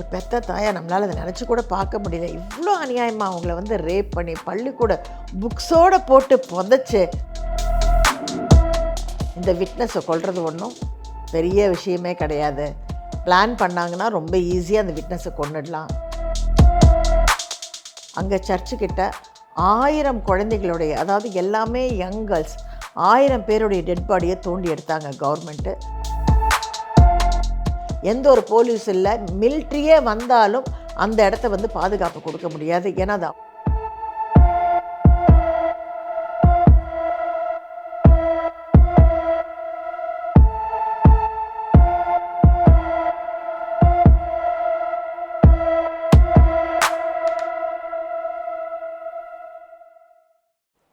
ஒரு பெத்த தாயை நம்மளால் அதை நினச்சி கூட பார்க்க முடியல. இவ்வளோ அநியாயமாக அவங்கள வந்து ரேப் பண்ணி பள்ளிக்கூட புக்ஸோடு போட்டு புதைச்சி. இந்த விட்னஸை கொள்வது ஒன்றும் பெரிய விஷயமே கிடையாது. பிளான் பண்ணாங்கன்னா ரொம்ப ஈஸியாக அந்த விட்னஸை கொண்டுடலாம் அங்கே சர்ச்சுக்கிட்ட ஆயிரம் குழந்தைகளுடைய அதாவது எல்லாமே யங் கேர்ள்ஸ் ஆயிரம் பேருடைய டெட் பாடியை தோண்டி எடுத்தாங்க கவர்மெண்ட்டு எந்த ஒரு போலீஸ் இல்லை மிலிட்ரியே வந்தாலும் அந்த இடத்த வந்து பாதுகாப்பு கொடுக்க முடியாது. ஏன்னா அது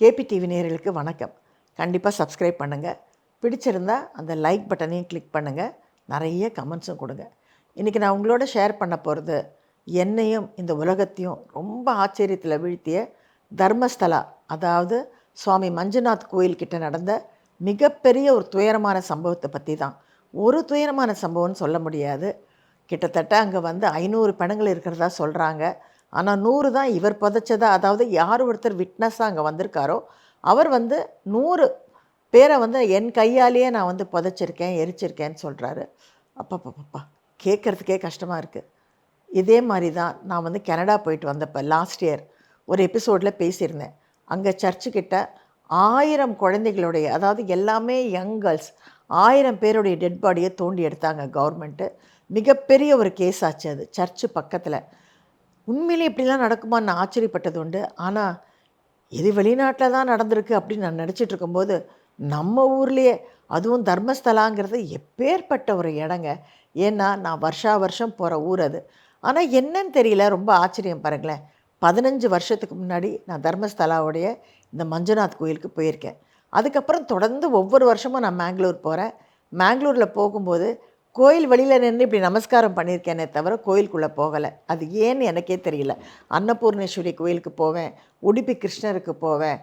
கேபி டிவி நேர்களுக்கு வணக்கம். கண்டிப்பாக சப்ஸ்கிரைப் பண்ணுங்கள் பிடிச்சிருந்தா அந்த லைக் பட்டனையும் கிளிக் பண்ணுங்கள் நிறைய கமெண்ட்ஸும் கொடுங்க. இன்றைக்கி நான் உங்களோட ஷேர் பண்ண போகிறது என்னையும் இந்த உலகத்தையும் ரொம்ப ஆச்சரியத்தில் வீழ்த்திய தர்மஸ்தலா அதாவது சுவாமி மஞ்சுநாத் கோயில்கிட்ட நடந்த மிகப்பெரிய ஒரு துயரமான சம்பவத்தை பற்றி தான். ஒரு துயரமான சம்பவம்னு சொல்ல முடியாது. கிட்டத்தட்ட அங்கே வந்து ஐநூறு பணங்கள் இருக்கிறதா சொல்கிறாங்க ஆனால் நூறு தான் இவர் புதைச்சதா அதாவது யார் ஒருத்தர் விட்னஸாக அங்கே வந்திருக்காரோ அவர் வந்து நூறு பேரை வந்து என் கையாலேயே நான் வந்து புதைச்சிருக்கேன் எரிச்சிருக்கேன்னு சொல்கிறாரு அப்பப்பப்பா கேட்குறதுக்கே கஷ்டமாக இருக்குது இதே மாதிரி தான் நான் வந்து கனடா போயிட்டு வந்தப்போ லாஸ்ட் இயர் ஒரு எபிசோடில் பேசியிருந்தேன். அங்கே சர்ச்சுக்கிட்ட ஆயிரம் குழந்தைகளுடைய அதாவது எல்லாமே யங் கேர்ள்ஸ் ஆயிரம் பேருடைய டெட் பாடியை தோண்டி எடுத்தாங்க கவர்மெண்ட்டு மிகப்பெரிய ஒரு கேஸ் ஆச்சு அது சர்ச்சு பக்கத்தில். உண்மையிலே இப்படிலாம் நடக்குமான்னு நான் ஆச்சரியப்பட்டது உண்டு. ஆனால் இது வெளிநாட்டில் தான் நடந்திருக்கு அப்படின்னு நான் நினச்சிட்டு இருக்கும்போது நம்ம ஊர்லேயே அதுவும் தர்மஸ்தலாங்கிறது எப்பேற்பட்ட ஒரு இடங்க. ஏன்னா நான் வருஷா வருஷம் போகிற ஊர் அது. ஆனால் என்னன்னு தெரியல ரொம்ப ஆச்சரியம் பாருங்களேன். பதினஞ்சு வருஷத்துக்கு முன்னாடி நான் தர்மஸ்தலாவுடைய இந்த மஞ்சுநாத் கோயிலுக்கு போயிருக்கேன். அதுக்கப்புறம் தொடர்ந்து ஒவ்வொரு வருஷமும் நான் மேங்களூர் போகிறேன் மேங்களூரில் போகும்போது கோயில் வெளியில் நின்று இப்படி நமஸ்காரம் பண்ணியிருக்கேனே தவிர கோயிலுக்குள்ளே போகலை. அது ஏன்னு எனக்கே தெரியல. அன்னபூர்ணேஸ்வரி கோயிலுக்கு போவேன். உடுப்பி கிருஷ்ணருக்கு போவேன்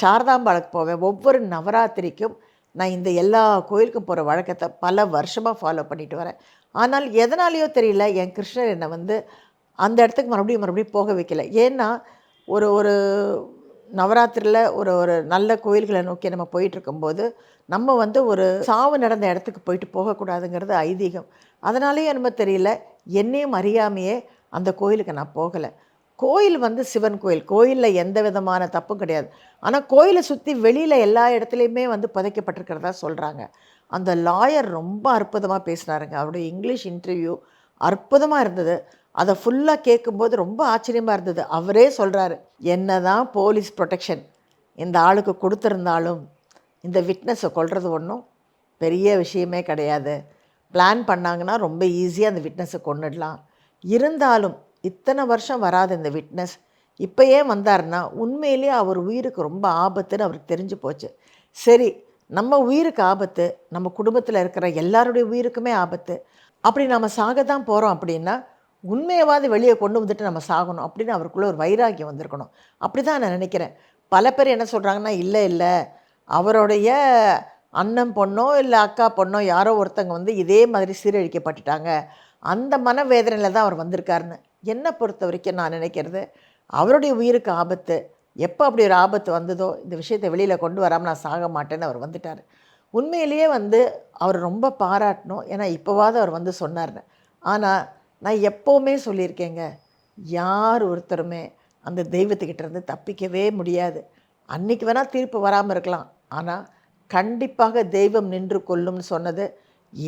சாரதாம்பாளுக்கு போவேன். ஒவ்வொரு நவராத்திரிக்கும் நான் இந்த எல்லா கோயிலுக்கும் போகிற வழக்கத்தை பல வருஷமாக ஃபாலோ பண்ணிட்டு வரேன். ஆனால் எதனாலேயோ தெரியல என் கிருஷ்ணர் என்னை வந்து அந்த இடத்துக்கு மறுபடியும் மறுபடியும் போக வைக்கல. ஏன்னா ஒரு ஒரு நவராத்திரியில் ஒரு ஒரு நல்ல கோயில்களை நோக்கி நம்ம போயிட்டுருக்கும்போது நம்ம வந்து ஒரு சாவு நடந்த இடத்துக்கு போயிட்டு போகக்கூடாதுங்கிறது ஐதீகம். அதனாலேயே என்னமோ தெரியல என்னையும் அறியாமையே அந்த கோயிலுக்கு நான் போகலை. கோயில் வந்து சிவன் கோயில். கோயிலில் எந்த விதமான தப்பும் கிடையாது. ஆனால் கோயிலை சுற்றி வெளியில் எல்லா இடத்துலையுமே வந்து புதைக்கப்பட்டிருக்கிறதா சொல்கிறாங்க அந்த லாயர் ரொம்ப அற்புதமாக பேசினாருங்க. அவருடைய இங்கிலீஷ் இன்டர்வியூ அற்புதமாக இருந்தது. அதை ஃபுல்லாக கேட்கும்போது ரொம்ப ஆச்சரியமாக இருந்தது. அவரே சொல்கிறாரு என்ன தான் போலீஸ் ப்ரொடெக்ஷன் இந்த ஆளுக்கு கொடுத்துருந்தாலும் இந்த விட்னஸை கொள்வது ஒன்றும் பெரிய விஷயமே கிடையாது. பிளான் பண்ணாங்கன்னா ரொம்ப ஈஸியாக அந்த விட்னஸை கொண்டுடலாம் இருந்தாலும் இத்தனை வருஷம் வராது இந்த விட்னஸ். இப்போ ஏன் வந்தாருன்னா உண்மையிலேயே அவர் உயிருக்கு ரொம்ப ஆபத்துன்னு அவருக்கு தெரிஞ்சு போச்சு. சரி நம்ம உயிருக்கு ஆபத்து நம்ம குடும்பத்தில் இருக்கிற எல்லாருடைய உயிருக்குமே ஆபத்து. அப்படி நம்ம சாக தான் போகிறோம் அப்படின்னா உண்மையவாது வெளியே கொண்டு வந்துட்டு நம்ம சாகணும் அப்படின்னு அவருக்குள்ளே ஒரு வைராக்கியம் வந்திருக்கணும். அப்படி தான் நான் நினைக்கிறேன். பல பேர் என்ன சொல்கிறாங்கன்னா இல்லை இல்லை. அவருடைய அண்ணன் பொண்ணோ இல்லை அக்கா பொண்ணோ யாரோ ஒருத்தங்க வந்து இதே மாதிரி சீரழிக்கப்பட்டுட்டாங்க. அந்த மனவேதனையில் தான் அவர் வந்திருக்காருன்னு. என்னை பொறுத்த வரைக்கும் நான் நினைக்கிறது அவருடைய உயிருக்கு ஆபத்து. எப்போ அப்படி ஒரு ஆபத்து வந்ததோ இந்த விஷயத்தை வெளியில் கொண்டு வராமல் நான் சாக மாட்டேன்னு அவர் வந்துட்டார். உண்மையிலேயே வந்து அவர் ரொம்ப பாராட்டணும். ஏன்னா இப்போவாவது அவர் வந்து சொன்னார்னு ஆனால் நான் எப்போவுமே சொல்லியிருக்கேங்க யார் ஒருத்தருமே அந்த தெய்வத்துக்கிட்ட இருந்து தப்பிக்கவே முடியாது. அன்னைக்கு வேணால் தீர்ப்பு வராமல் இருக்கலாம். ஆனால் கண்டிப்பாக தெய்வம் நின்று கொள்ளும்னு சொன்னது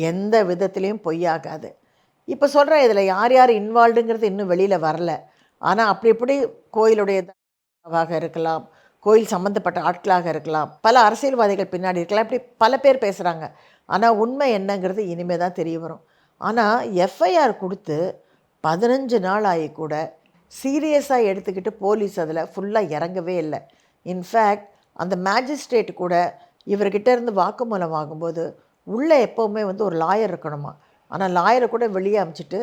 எந்த விதத்துலேயும் பொய்யாகாது. இப்போ சொல்கிறேன் இதில் யார் யார் இன்வால்வ்டுங்கிறது இன்னும் வெளியில் வரல. ஆனால் அப்படி இப்படி கோயிலுடைய இருக்கலாம் கோயில் சம்மந்தப்பட்ட ஆட்களாக இருக்கலாம் பல அரசியல்வாதிகள் பின்னாடி இருக்கலாம் இப்படி பல பேர் பேசுகிறாங்க ஆனால் உண்மை என்னங்கிறது இனிமே தான் தெரிய வரும். ஆனால் எஃப்ஐஆர் கொடுத்து பதினஞ்சு நாள் ஆகி கூட சீரியஸாக எடுத்துக்கிட்டு போலீஸ் அதில் ஃபுல்லாக இறங்கவே இல்லை. இன்ஃபேக்ட் அந்த மேஜிஸ்ட்ரேட் கூட இவர்கிட்ட இருந்து வாக்குமூலம் வாங்கும்போது உள்ளே எப்போவுமே வந்து ஒரு லாயர் இருக்கணுமா? ஆனால் லாயரை கூட வெளியே அமிச்சிட்டு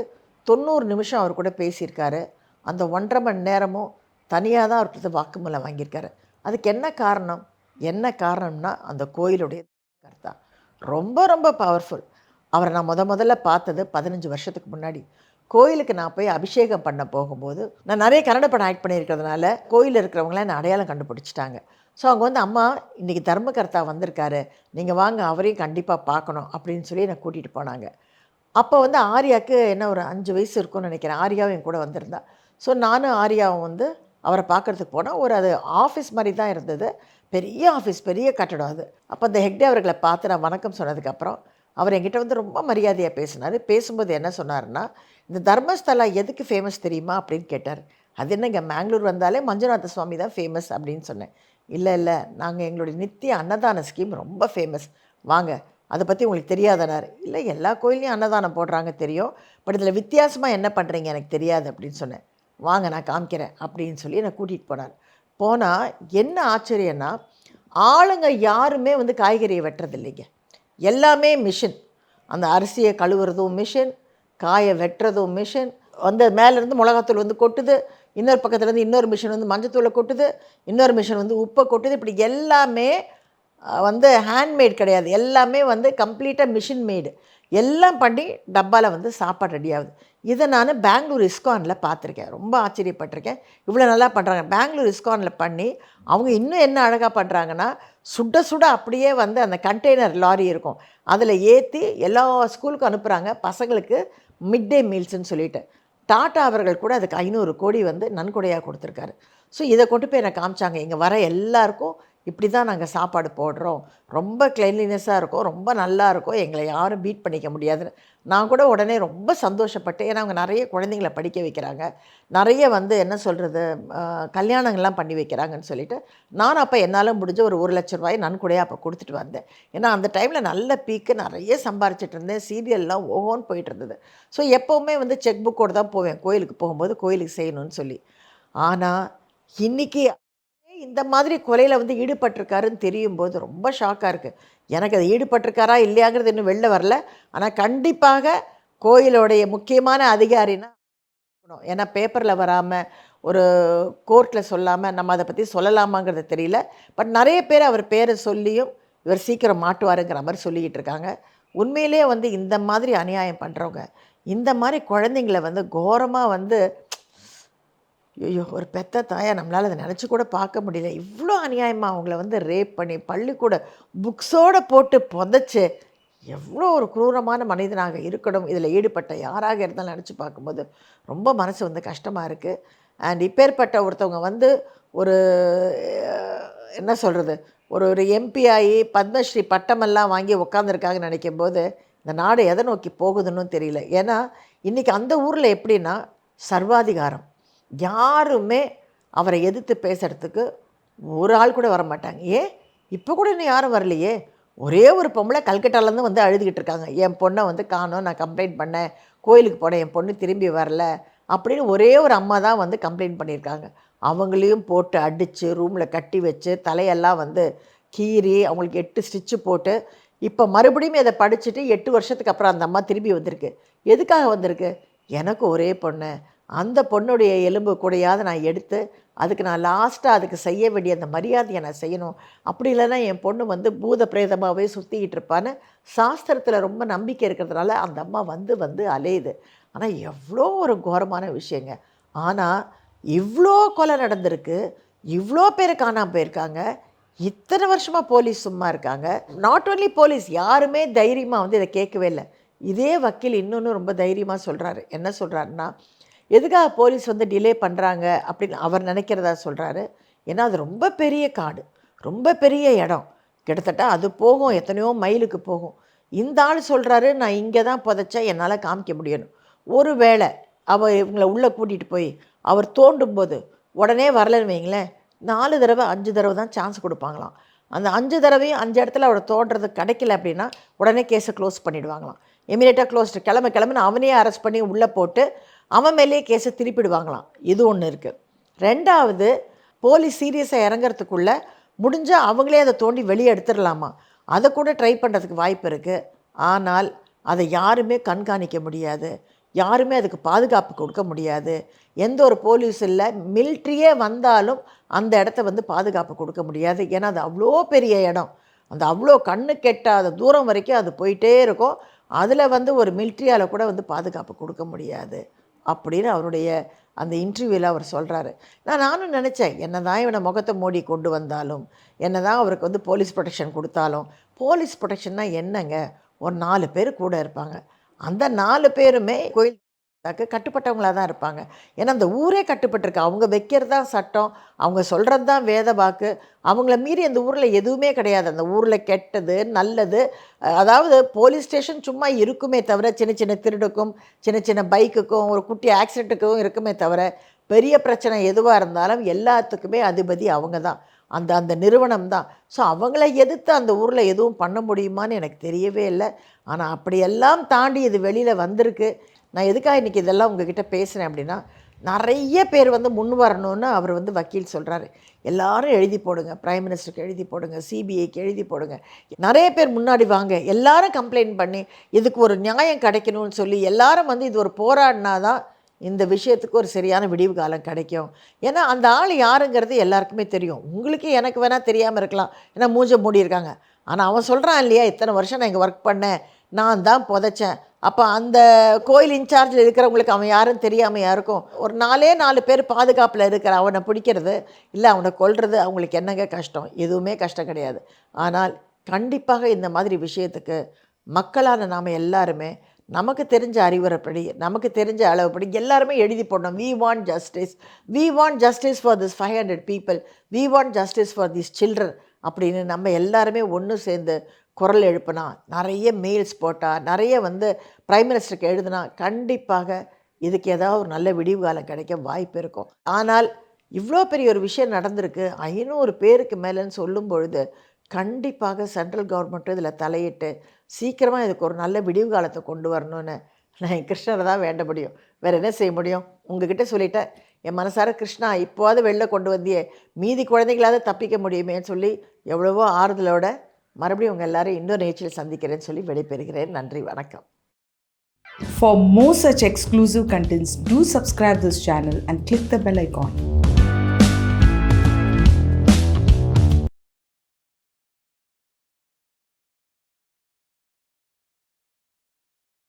தொண்ணூறு நிமிஷம் அவர் கூட பேசியிருக்காரு. அந்த ஒன்றரை மணி நேரமும் தனியாக தான் அவர்கிட்ட வாக்குமூலம் வாங்கியிருக்காரு. அதுக்கு என்ன காரணம்? என்ன காரணம்னா அந்த கோயிலுடைய கர்த்தா. ரொம்ப ரொம்ப பவர்ஃபுல் அவரை நான் முத முதல்ல பார்த்தது பதினஞ்சு வருஷத்துக்கு முன்னாடி. கோயிலுக்கு நான் போய் அபிஷேகம் பண்ண போகும்போது நான் நிறைய கன்னட படம் ஆக்ட் பண்ணியிருக்கிறதுனால கோயிலில் இருக்கிறவங்களாம் என்னை அடையாளம் கண்டுபிடிச்சிட்டாங்க. ஸோ அவங்க வந்து அம்மா இன்றைக்கி தர்மகர்த்தா வந்திருக்காரு. நீங்கள் வாங்க அவரையும் கண்டிப்பாக பார்க்கணும். அப்படின்னு சொல்லி என்னை கூட்டிகிட்டு போனாங்க. அப்போ வந்து ஆர்யாவுக்கு என்ன ஒரு அஞ்சு வயசு இருக்கும்னு நினைக்கிறேன். ஆர்யாவும் என் கூட வந்திருந்தா. ஸோ நானும் ஆர்யாவும் வந்து அவரை பார்க்கறதுக்கு போனால் ஒரு அது ஆஃபீஸ் மாதிரி தான் இருந்தது. பெரிய ஆஃபீஸ் பெரிய கட்டடம் அது. அப்போ அந்த ஹெக்டே அவர்களை பார்த்து நான் வணக்கம் சொன்னதுக்கப்புறம் அவர் என்கிட்ட வந்து ரொம்ப மரியாதையாக பேசினார். பேசும்போது என்ன சொன்னார்னா இந்த தர்மஸ்தலா எதுக்கு ஃபேமஸ் தெரியுமா? அப்படின்னு கேட்டார். அது என்னங்க மேங்களூர் வந்தாலே மஞ்சுநாத சுவாமி தான் ஃபேமஸ் அப்படின்னு சொன்னேன். இல்லை இல்லை நாங்கள் எங்களுடைய நித்திய அன்னதான ஸ்கீம் ரொம்ப ஃபேமஸ் வாங்க அதை பற்றி உங்களுக்கு தெரியாதனார். இல்லை எல்லா கோயிலையும் அன்னதானம் போடுறாங்க தெரியும். பட் இதில் வித்தியாசமாக என்ன பண்ணுறீங்க எனக்கு தெரியாது அப்படின்னு சொன்னேன். வாங்க நான் காமிக்கிறேன் அப்படின்னு சொல்லி என்னை கூட்டிகிட்டு போனார். போனால் என்ன ஆச்சரியன்னா ஆளுங்க யாருமே வந்து காய்கறியை வெட்டுறது இல்லைங்க. எல்லாமே மிஷின். அந்த அரிசியை கழுவுறதும் மிஷின் காயை வெட்டுறதும் மிஷின். வந்து மேலேருந்து மிளகாத்தூள் வந்து கொட்டுது. இன்னொரு பக்கத்துலேருந்து இன்னொரு மிஷின் வந்து மஞ்சத்தூளை கொட்டுது. இன்னொரு மிஷின் வந்து உப்பை கொட்டுது. இப்படி எல்லாமே வந்து ஹேண்ட்மேட் கிடையாது. எல்லாமே வந்து கம்ப்ளீட்டாக மிஷின் மேடு எல்லாம் பண்ணி டப்பாவில் வந்து சாப்பாடு ரெடி ஆகுது. இதை நான் பெங்களூர் இஸ்கானில் பார்த்துருக்கேன். ரொம்ப ஆச்சரியப்பட்டிருக்கேன். இவ்வளோ நல்லா பண்ணுறாங்க பெங்களூர் இஸ்கானில் பண்ணி அவங்க இன்னும் என்ன அழகாக பண்ணுறாங்கன்னா சுட சுட அப்படியே வந்து அந்த கண்டெய்னர் லாரி இருக்கும். அதில் ஏற்றி எல்லா ஸ்கூலுக்கும் அனுப்புகிறாங்க பசங்களுக்கு மிட் டே மீல்ஸ்னு சொல்லிட்டு. டாட்டா அவர்கள் கூட அதுக்கு ஐநூறு கோடி வந்து நன்கொடையாக கொடுத்துருக்காரு. ஸோ இதை கொண்டு போய் எனக்கு காமிச்சாங்க. இங்கே வர எல்லாருக்கும் இப்படி தான் நாங்கள் சாப்பாடு போடுறோம். ரொம்ப கிளென்லினஸாக இருக்கும் ரொம்ப நல்லா இருக்கும். எங்களை யாரும் பீட் பண்ணிக்க முடியாதுன்னு. நான் கூட உடனே ரொம்ப சந்தோஷப்பட்டேன். ஏன்னா அவங்க நிறைய குழந்தைங்களை படிக்க வைக்கிறாங்க. நிறைய வந்து என்ன சொல்கிறது கல்யாணங்கள்லாம் பண்ணி வைக்கிறாங்கன்னு சொல்லிட்டு நான் அப்போ என்னால் முடிஞ்ச ஒரு ஒரு லட்ச ரூபாய் நன்கொடையாக அப்போ கொடுத்துட்டு வந்தேன். ஏன்னா அந்த டைமில் நல்ல பீக்கு நிறைய சம்பாரிச்சிட்டு இருந்தேன். சீரியல்லாம் ஓஹோன்னு போயிட்டு இருந்தது. ஸோ எப்போவுமே வந்து செக் புக்கோடு தான் போவேன். கோயிலுக்கு போகும்போது கோயிலுக்கு செய்யணும்னு சொல்லி. ஆனால் இன்னைக்கு இந்த மாதிரி கொலையில் வந்து ஈடுபட்டிருக்காருன்னு தெரியும் போது ரொம்ப ஷாக்காக இருக்குது எனக்கு அது ஈடுபட்டிருக்காரா இல்லையாங்கிறது இன்னும் வெளில வரல. ஆனால் கண்டிப்பாக கோயிலோடைய முக்கியமான அதிகாரினா ஏன்னா பேப்பரில் வராமல் ஒரு கோர்ட்டில் சொல்லாமல் நம்ம அதை பற்றி சொல்லலாமாங்கிறது தெரியல. பட் நிறைய பேர் அவர் பேரை சொல்லியும் இவர் சீக்கிரம் மாட்டுவாருங்கிற மாதிரி சொல்லிக்கிட்டு இருக்காங்க. உண்மையிலேயே வந்து இந்த மாதிரி அநியாயம் பண்ணுறவங்க இந்த மாதிரி குழந்தைங்கள வந்து கோரமாக வந்து ஐயோ ஒரு பெத்த தாயாக நம்மளால் அதை நினச்சி கூட பார்க்க முடியல. இவ்வளோ அநியாயமாக அவங்கள வந்து ரேப் பண்ணி பள்ளிக்கூட புக்ஸோடு போட்டு புதைச்சு எவ்வளோ ஒரு குரூரமான மனிதனாக இருக்கணும் இதில் ஈடுபட்ட யாராக இருந்தாலும் நினச்சி பார்க்கும்போது ரொம்ப மனசு வந்து கஷ்டமாக இருக்குது அண்ட் இப்பேற்பட்ட ஒருத்தவங்க வந்து ஒரு என்ன சொல்கிறது ஒரு ஒரு எம்பி ஆகி பத்மஸ்ரீ பட்டமெல்லாம் வாங்கி உட்காந்துருக்காங்கன்னு நினைக்கும் போது இந்த நாடு எதை நோக்கி போகுதுன்னு தெரியல. ஏன்னா இன்றைக்கி அந்த ஊரில் எப்படின்னா சர்வாதிகாரம். யாருமே அவரை எதிர்த்து பேசுகிறதுக்கு ஒரு ஆள் கூட வர மாட்டாங்க ஏன்? இப்போ கூட இன்னும் யாரும் வரலையே? ஒரே ஒரு பொம்பளை கல்கட்டாலேருந்து வந்து அழுதுகிட்டு இருக்காங்க. என் பொண்ணை வந்து காணும் நான் கம்ப்ளைண்ட் பண்ணேன் கோயிலுக்கு போனேன் என் பொண்ணு திரும்பி வரல அப்படின்னு ஒரே ஒரு அம்மா தான் வந்து கம்ப்ளைண்ட் பண்ணியிருக்காங்க. அவங்களையும் போட்டு அடித்து ரூமில் கட்டி வச்சு தலையெல்லாம் வந்து கீறி அவங்களுக்கு எட்டு ஸ்டிச்சு போட்டு இப்போ மறுபடியும் இதை படிச்சுட்டு எட்டு வருஷத்துக்கு அப்புறம் அந்த அம்மா திரும்பி வந்திருக்கு. எதுக்காக வந்திருக்கு? எனக்கு ஒரே பொண்ணு. அந்த பொண்ணுடைய எலும்பு கூடையாவது நான் எடுத்து அதுக்கு நான் லாஸ்ட்டாக அதுக்கு செய்ய வேண்டிய அந்த மரியாதையை நான் செய்யணும். அப்படி இல்லைன்னா என் பொண்ணு வந்து பூத பிரேதமாகவே சுற்றிக்கிட்டு இருப்பான்னு சாஸ்திரத்தில் ரொம்ப நம்பிக்கை இருக்கிறதுனால அந்த அம்மா வந்து வந்து அலையுது. ஆனால் எவ்வளோ ஒரு கோரமான விஷயங்க. ஆனால் இவ்வளோ கொலை நடந்திருக்கு இவ்வளோ பேர் காணாமல் போயிருக்காங்க இத்தனை வருஷமாக போலீஸ் சும்மா இருக்காங்க. நாட் ஓன்லி போலீஸ் யாருமே தைரியமாக வந்து இதை கேட்கவே இல்லை. இதே வக்கீல் இன்னொன்று ரொம்ப தைரியமாக சொல்கிறாரு என்ன சொல்கிறாருன்னா எதுக்காக போலீஸ் வந்து டிலே பண்ணுறாங்க அப்படின்னு அவர் நினைக்கிறதா சொல்கிறாரு ஏன்னா அது ரொம்ப பெரிய காடு. ரொம்ப பெரிய இடம். கிட்டத்தட்ட அது போகும். எத்தனையோ மைலுக்கு போகும். இந்த ஆள் சொல்கிறாரு நான் இங்கே தான் புதைச்சா என்னால் காமிக்க முடியணும். ஒரு வேளை அவர் இவங்களை உள்ளே கூட்டிகிட்டு போய் அவர் தோண்டும் போது உடனே வரலன்னு வைங்களேன். நாலு தடவை அஞ்சு தடவை தான் சான்ஸ் கொடுப்பாங்களாம். அந்த அஞ்சு தடவையும் அஞ்சு இடத்துல அவரை தோன்றது கிடைக்கல அப்படின்னா உடனே கேஸை க்ளோஸ் பண்ணிடுவாங்களாம். இமீடியட்டாக க்ளோஸ் கிளம்ப கிளம்புன்னு அவனே அரெஸ்ட் பண்ணி உள்ளே போட்டு அவன் மேலேயே கேஸை திருப்பிடுவாங்களாம். இது ஒன்று இருக்குது ரெண்டாவது போலீஸ் சீரியஸாக இறங்கறதுக்குள்ள முடிஞ்சால் அவங்களே அதை தோண்டி வெளியே எடுத்துடலாமா? அதை கூட ட்ரை பண்ணுறதுக்கு வாய்ப்பு இருக்குது ஆனால் அதை யாருமே கண்காணிக்க முடியாது. யாருமே அதுக்கு பாதுகாப்பு கொடுக்க முடியாது. எந்த ஒரு போலீஸ் இல்லை. மில்ட்ரியே வந்தாலும் அந்த இடத்த வந்து பாதுகாப்பு கொடுக்க முடியாது. ஏன்னா அது அவ்வளோ பெரிய இடம். அந்த அவ்வளோ கண்ணு கெட்டாத தூரம் வரைக்கும் அது போயிட்டே இருக்கும். அதில் வந்து ஒரு மில்ட்ரியால் கூட வந்து பாதுகாப்பு கொடுக்க முடியாது. அப்படின்னு அவருடைய அந்த இன்டர்வியூவில் அவர் சொல்கிறாரு நான் நானும் நினச்சேன் என்ன தான் இவனை முகத்தை மூடி கொண்டு வந்தாலும் என்ன தான் அவருக்கு வந்து போலீஸ் ப்ரொடெக்ஷன் கொடுத்தாலும் போலீஸ் ப்ரொடெக்ஷன்னா என்னங்க? ஒரு நாலு பேர் கூட இருப்பாங்க. அந்த நாலு பேருமே கோயில் கட்டுப்பட்டவங்களாக தான் இருப்பாங்க. ஏன்னா அந்த ஊரே கட்டுப்பட்டிருக்கு. அவங்க வைக்கிறது தான் சட்டம் அவங்க சொல்கிறது தான் வேத வாக்கு. அவங்கள மீறி அந்த ஊரில் எதுவுமே கிடையாது. அந்த ஊரில் கெட்டது நல்லது அதாவது போலீஸ் ஸ்டேஷன் சும்மா இருக்குமே தவிர சின்ன சின்ன திருடுக்கும் சின்ன சின்ன பைக்குக்கும் ஒரு குட்டி ஆக்சிடெண்ட்டுக்கும் இருக்குமே தவிர பெரிய பிரச்சனை எதுவாக இருந்தாலும் எல்லாத்துக்குமே அதிபதி அவங்க தான் அந்த அந்த நிறுவனம் தான் ஸோ அவங்கள எதிர்த்து அந்த ஊரில் எதுவும் பண்ண முடியுமான்னு எனக்கு தெரியவே இல்லை. ஆனால் அப்படியெல்லாம் தாண்டி இது வெளியில் வந்திருக்கு. நான் எதுக்காக இன்றைக்கி இதெல்லாம் உங்ககிட்ட பேசுகிறேன் அப்படின்னா நிறைய பேர் வந்து முன் வரணும்னு அவர் வந்து வக்கீல் சொல்கிறாரு எல்லாரும் எழுதி போடுங்க. ப்ரைம் மினிஸ்டருக்கு எழுதி போடுங்க. சிபிஐக்கு எழுதி போடுங்க. நிறைய பேர் முன்னாடி வாங்க. எல்லாரும் கம்ப்ளைண்ட் பண்ணி இதுக்கு ஒரு நியாயம் கிடைக்கணும்னு சொல்லி எல்லாரும் வந்து இது ஒரு போராடினா தான் இந்த விஷயத்துக்கு ஒரு சரியான விடிவு காலம் கிடைக்கும். ஏன்னா அந்த ஆள் யாருங்கிறது எல்லாருக்குமே தெரியும். உங்களுக்கு எனக்கு வேணால் தெரியாமல் இருக்கலாம். ஏன்னா மூஞ்ச மூடி இருக்காங்க ஆனால் அவன் சொல்கிறான் இல்லையா இத்தனை வருஷம் நான் இங்கே ஒர்க் பண்ணேன். நான் தான் புதைச்சேன். அப்போ அந்த கோயில் இன்சார்ஜில் இருக்கிறவங்களுக்கு அவன் யாரும் தெரியாமல் யாருக்கும் ஒரு நாலே நாலு பேர் பாதுகாப்பில் இருக்கிற அவனை பிடிக்கிறது இல்லை அவனை கொல்றது அவங்களுக்கு என்னங்க கஷ்டம்? எதுவுமே கஷ்டம் கிடையாது. ஆனால் கண்டிப்பாக இந்த மாதிரி விஷயத்துக்கு மக்களான நாம் எல்லாருமே நமக்கு தெரிஞ்ச அறிவுரைப்படி நமக்கு தெரிஞ்ச அளவுப்படி எல்லாருமே எழுதி போடணும். We want justice we want justice for this five hundred people we want justice for this children அப்படின்னு நம்ம எல்லாருமே ஒன்று சேர்ந்து குரல் எழுப்புனா நிறைய மெயில்ஸ் போட்டால் நிறைய வந்து பிரைம் மினிஸ்டருக்கு எழுதுனா கண்டிப்பாக இதுக்கு ஏதாவது ஒரு நல்ல விடிவு காலம் கிடைக்க வாய்ப்பு இருக்கும். ஆனால் இவ்வளோ பெரிய ஒரு விஷயம் நடந்திருக்கு. ஐநூறு பேருக்கு மேலேன்னு சொல்லும் பொழுது கண்டிப்பாக சென்ட்ரல் கவர்மெண்ட்டும் இதில் தலையிட்டு சீக்கிரமாக இதுக்கு ஒரு நல்ல விடிவு காலத்தை கொண்டு வரணும்னு நான் என் கிருஷ்ணரை தான் வேண்ட முடியும். வேறு என்ன செய்ய முடியும்? உங்ககிட்ட சொல்லிட்டேன். என் மனசார கிருஷ்ணா இப்போவாது வெளில கொண்டு வந்தியே மீதி குழந்தைகளாவது தப்பிக்க முடியுமேன்னு சொல்லி எவ்வளவோ ஆறுதலோட மறுபடியும் உங்கள் எல்லாரும் இன்னொரு நிகழ்ச்சியில் சந்திக்கிறேன்னு சொல்லி விடைபெறுகிறேன் நன்றி வணக்கம் For more such exclusive contents, do subscribe this channel and click the bell icon.